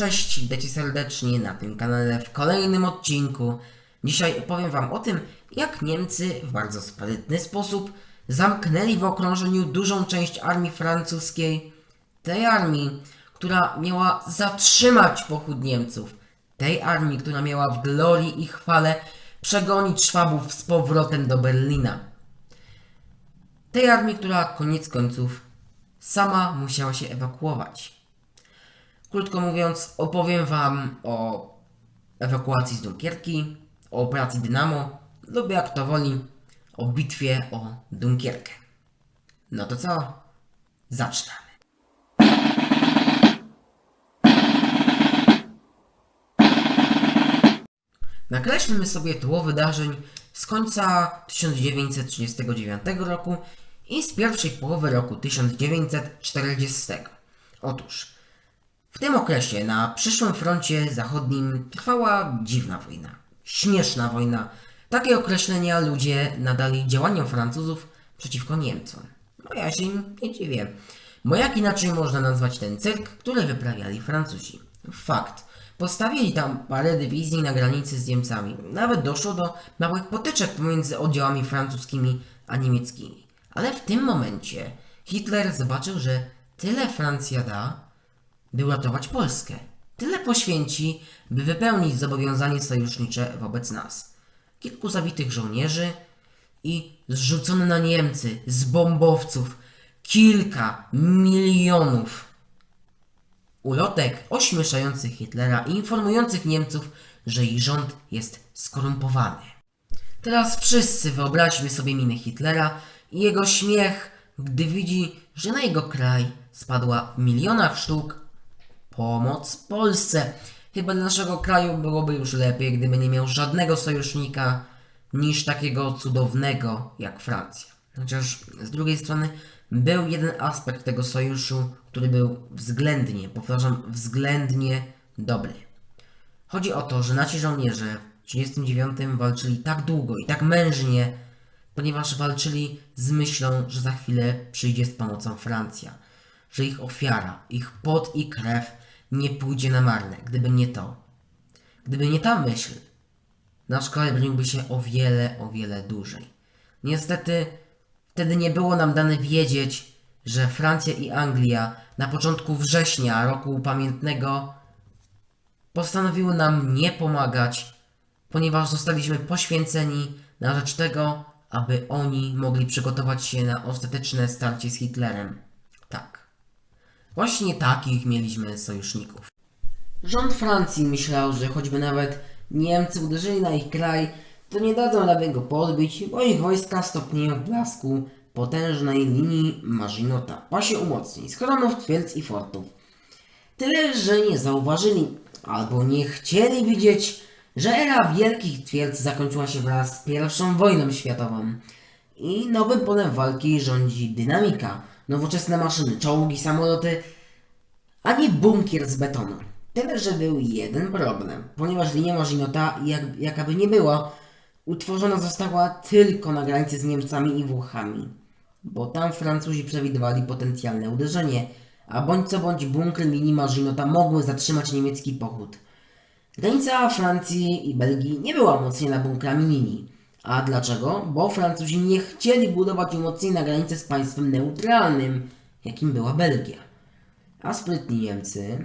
Cześć, witajcie serdecznie na tym kanale w kolejnym odcinku. Dzisiaj opowiem Wam o tym, jak Niemcy w bardzo sprytny sposób zamknęli w okrążeniu dużą część armii francuskiej. Tej armii, która miała zatrzymać pochód Niemców. Tej armii, która miała w glorii i chwale przegonić Szwabów z powrotem do Berlina. Tej armii, która koniec końców sama musiała się ewakuować. Krótko mówiąc, opowiem Wam o ewakuacji z Dunkierki, o operacji Dynamo lub jak to woli, o bitwie o Dunkierkę. No to co? Zaczynamy. Nakreślmy sobie tło wydarzeń z końca 1939 roku i z pierwszej połowy roku 1940. Otóż tym okresie na przyszłym froncie zachodnim trwała dziwna wojna. Śmieszna wojna. Takie określenia ludzie nadali działaniom Francuzów przeciwko Niemcom. No ja się nie dziwię. Bo jak inaczej można nazwać ten cyrk, który wyprawiali Francuzi? Fakt. Postawili tam parę dywizji na granicy z Niemcami. Nawet doszło do małych potyczek pomiędzy oddziałami francuskimi a niemieckimi. Ale w tym momencie Hitler zobaczył, że tyle Francja da, by uratować Polskę. Tyle poświęci, by wypełnić zobowiązanie sojusznicze wobec nas. Kilku zabitych żołnierzy i zrzucone na Niemcy z bombowców kilka milionów ulotek ośmieszających Hitlera i informujących Niemców, że ich rząd jest skorumpowany. Teraz wszyscy wyobraźmy sobie minę Hitlera i jego śmiech, gdy widzi, że na jego kraj spadła w milionach sztuk pomoc Polsce. Chyba dla naszego kraju byłoby już lepiej, gdyby nie miał żadnego sojusznika niż takiego cudownego jak Francja. Chociaż z drugiej strony był jeden aspekt tego sojuszu, który był względnie, powtarzam, względnie dobry. Chodzi o to, że nasi żołnierze w 1939 walczyli tak długo i tak mężnie, ponieważ walczyli z myślą, że za chwilę przyjdzie z pomocą Francja, że ich ofiara, ich pot i krew nie pójdzie na marne, gdyby nie to. Gdyby nie ta myśl, nasz kraj broniłby się o wiele, o wiele dłużej. Niestety, wtedy nie było nam dane wiedzieć, że Francja i Anglia na początku września roku pamiętnego postanowiły nam nie pomagać, ponieważ zostaliśmy poświęceni na rzecz tego, aby oni mogli przygotować się na ostateczne starcie z Hitlerem. Właśnie takich mieliśmy sojuszników. Rząd Francji myślał, że choćby nawet Niemcy uderzyli na ich kraj, to nie dadzą rady go podbić, bo ich wojska stopnieją w blasku potężnej linii Maginota, pasie umocnień, schronów, twierdz i fortów. Tyle, że nie zauważyli albo nie chcieli widzieć, że era wielkich twierdz zakończyła się wraz z pierwszą wojną światową i nowym polem walki rządzi dynamika, nowoczesne maszyny, czołgi, samoloty, a nie bunkier z betonu. Tyle, że był jeden problem, ponieważ linia Maginota, jak, jaka by nie była, utworzona została tylko na granicy z Niemcami i Włochami, bo tam Francuzi przewidywali potencjalne uderzenie, a bądź co bądź bunkry linii Maginota mogły zatrzymać niemiecki pochód. Granica Francji i Belgii nie była umocniona bunkrami linii. A dlaczego? Bo Francuzi nie chcieli budować umocnień na granicy z państwem neutralnym, jakim była Belgia. A sprytni Niemcy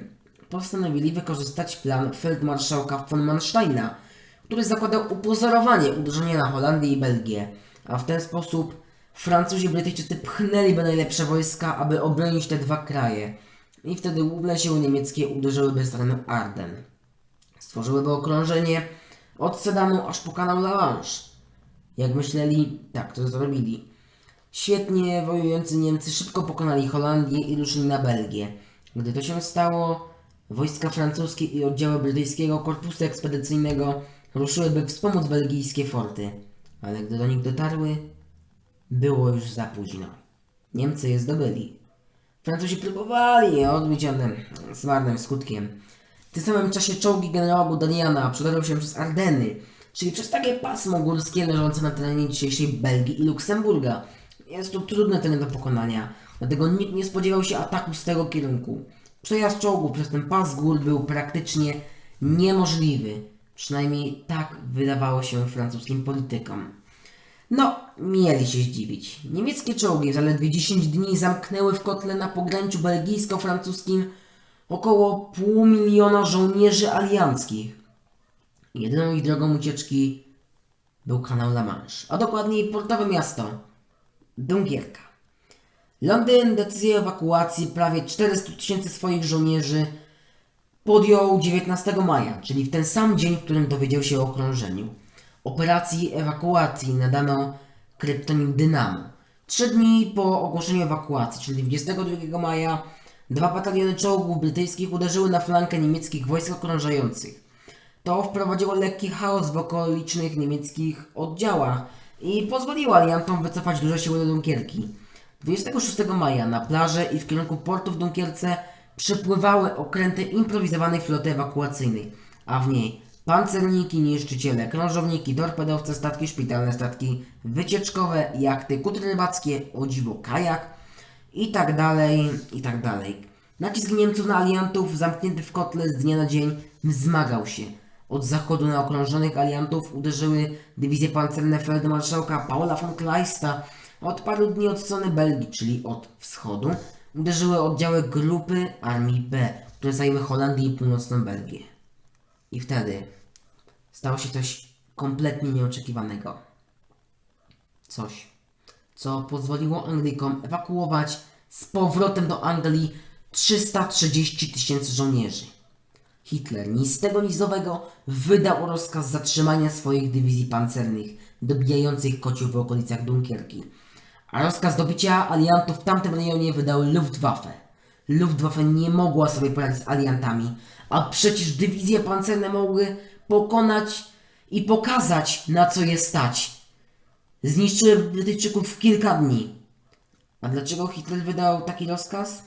postanowili wykorzystać plan feldmarszałka von Mansteina, który zakładał upozorowanie uderzenia na Holandię i Belgię, a w ten sposób Francuzi i Brytyjczycy pchnęliby najlepsze wojska, aby obronić te dwa kraje. I wtedy główne siły niemieckie uderzyłyby stronę Arden. Stworzyłyby okrążenie od Sedanu aż po kanał La Manche. Jak myśleli, tak to zrobili. Świetnie wojujący Niemcy szybko pokonali Holandię i ruszyli na Belgię. Gdy to się stało, wojska francuskie i oddziały brytyjskiego korpusu ekspedycyjnego ruszyłyby wspomóc belgijskie forty. Ale gdy do nich dotarły, było już za późno. Niemcy je zdobyli. Francuzi próbowali je odbić, ale z marnym skutkiem. W tym samym czasie czołgi generała Guderiana przedarły się przez Ardeny, czyli przez takie pasmo górskie leżące na terenie dzisiejszej Belgii i Luksemburga. Jest to trudny teren do pokonania, dlatego nikt nie spodziewał się ataku z tego kierunku. Przejazd czołgów przez ten pas gór był praktycznie niemożliwy. Przynajmniej tak wydawało się francuskim politykom. No, mieli się zdziwić. Niemieckie czołgi zaledwie 10 dni zamknęły w kotle na pograniczu belgijsko-francuskim około pół miliona żołnierzy alianckich. Jedyną ich drogą ucieczki był kanał La Manche, a dokładniej portowe miasto Dunkierka. Londyn decyzję o ewakuacji prawie 400 tysięcy swoich żołnierzy podjął 19 maja, czyli w ten sam dzień, w którym dowiedział się o okrążeniu. Operacji ewakuacji nadano kryptonim Dynamo. Trzy dni po ogłoszeniu ewakuacji, czyli 22 maja, dwa bataliony czołgów brytyjskich uderzyły na flankę niemieckich wojsk okrążających. To wprowadziło lekki chaos w okolicznych niemieckich oddziałach i pozwoliło aliantom wycofać duże siły do Dunkierki. 26 maja na plażę i w kierunku portu w Dunkierce przypływały okręty improwizowanej floty ewakuacyjnej, a w niej pancerniki, niszczyciele, krążowniki, torpedowce, statki szpitalne, statki wycieczkowe, jachty, kutry rybackie, o dziwo kajak i tak dalej, i tak dalej. Nacisk Niemców na aliantów zamknięty w kotle z dnia na dzień wzmagał się. Od zachodu na okrążonych aliantów uderzyły dywizje pancerne feldmarszałka Paula von Kleista, a od paru dni od strony Belgii, czyli od wschodu, uderzyły oddziały grupy Armii B, które zajęły Holandię i północną Belgię. I wtedy stało się coś kompletnie nieoczekiwanego. Coś, co pozwoliło Anglikom ewakuować z powrotem do Anglii 330 tysięcy żołnierzy. Hitler ni z tego ni z owego wydał rozkaz zatrzymania swoich dywizji pancernych dobijających kociów w okolicach Dunkierki. A rozkaz do bicia aliantów w tamtym rejonie wydał Luftwaffe. Luftwaffe nie mogła sobie poradzić z aliantami, a przecież dywizje pancerne mogły pokonać i pokazać na co je stać. Zniszczyły Brytyjczyków w kilka dni. A dlaczego Hitler wydał taki rozkaz?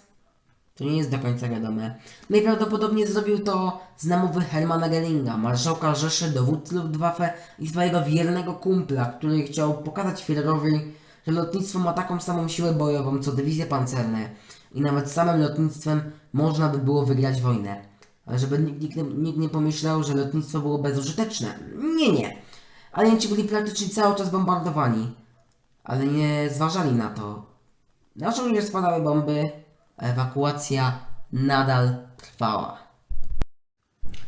To nie jest do końca wiadome. Najprawdopodobniej zrobił to z namowy Hermana Geringa, marszałka Rzeszy, dowódcy Luftwaffe i swojego wiernego kumpla, który chciał pokazać Führerowi, że lotnictwo ma taką samą siłę bojową co dywizje pancerne i nawet samym lotnictwem można by było wygrać wojnę. Ale żeby nikt, nikt, nie pomyślał, że lotnictwo było bezużyteczne. Nie, nie. Alienci byli praktycznie cały czas bombardowani, ale nie zważali na to. Na żołnierze spadały bomby, ewakuacja nadal trwała.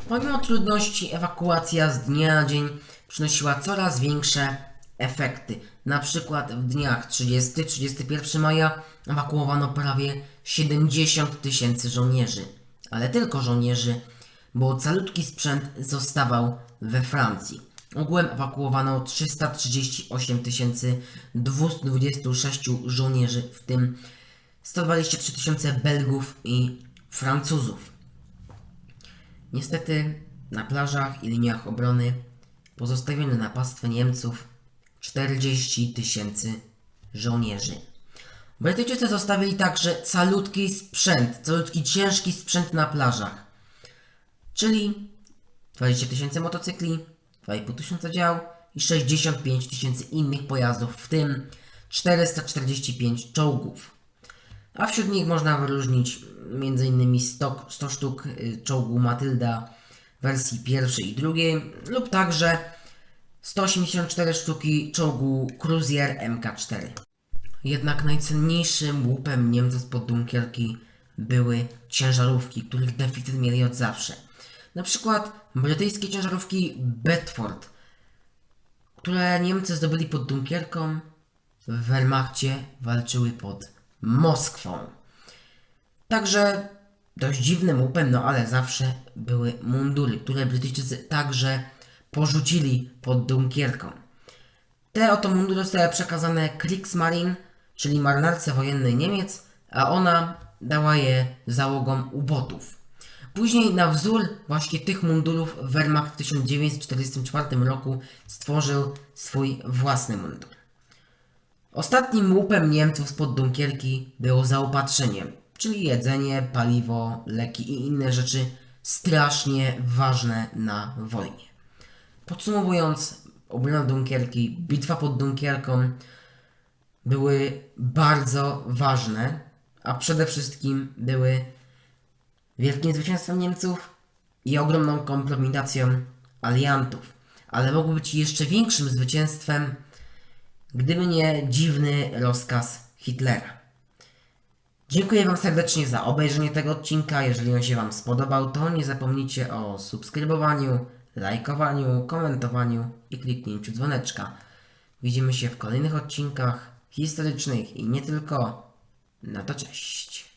Pomimo trudności, ewakuacja z dnia na dzień przynosiła coraz większe efekty. Na przykład w dniach 30-31 maja ewakuowano prawie 70 tysięcy żołnierzy. Ale tylko żołnierzy, bo calutki sprzęt zostawał we Francji. Ogółem ewakuowano 338 226 żołnierzy, w tym 123 tysiące Belgów i Francuzów. Niestety na plażach i liniach obrony pozostawiono na pastwę Niemców 40 tysięcy żołnierzy. Brytyjczycy zostawili także calutki sprzęt, calutki ciężki sprzęt na plażach, czyli 20 tysięcy motocykli, 2,5 tysiąca dział i 65 tysięcy innych pojazdów, w tym 445 czołgów. A wśród nich można wyróżnić m.in. 100, 100 sztuk y, czołgu Matylda wersji pierwszej i drugiej lub także 184 sztuki czołgu Cruiser MK4. Jednak najcenniejszym łupem Niemców spod Dunkierki były ciężarówki, których deficyt mieli od zawsze. Na przykład brytyjskie ciężarówki Bedford, które Niemcy zdobyli pod Dunkierką, w Wehrmachcie walczyły pod Moskwą. Także dość dziwnym łupem, no ale zawsze były mundury, które Brytyjczycy także porzucili pod Dunkierką. Te oto mundury zostały przekazane Kriegsmarine, czyli marynarce wojennej Niemiec, a ona dała je załogom ubotów. Później na wzór właśnie tych mundurów Wehrmacht w 1944 roku stworzył swój własny mundur. Ostatnim łupem Niemców spod Dunkierki było zaopatrzenie, czyli jedzenie, paliwo, leki i inne rzeczy strasznie ważne na wojnie. Podsumowując, obrona Dunkierki, bitwa pod Dunkierką były bardzo ważne, a przede wszystkim były wielkim zwycięstwem Niemców i ogromną kompromitacją aliantów, ale mogło być jeszcze większym zwycięstwem, gdyby nie dziwny rozkaz Hitlera. Dziękuję Wam serdecznie za obejrzenie tego odcinka. Jeżeli on się Wam spodobał, to nie zapomnijcie o subskrybowaniu, lajkowaniu, komentowaniu i kliknięciu dzwoneczka. Widzimy się w kolejnych odcinkach historycznych i nie tylko. No to cześć.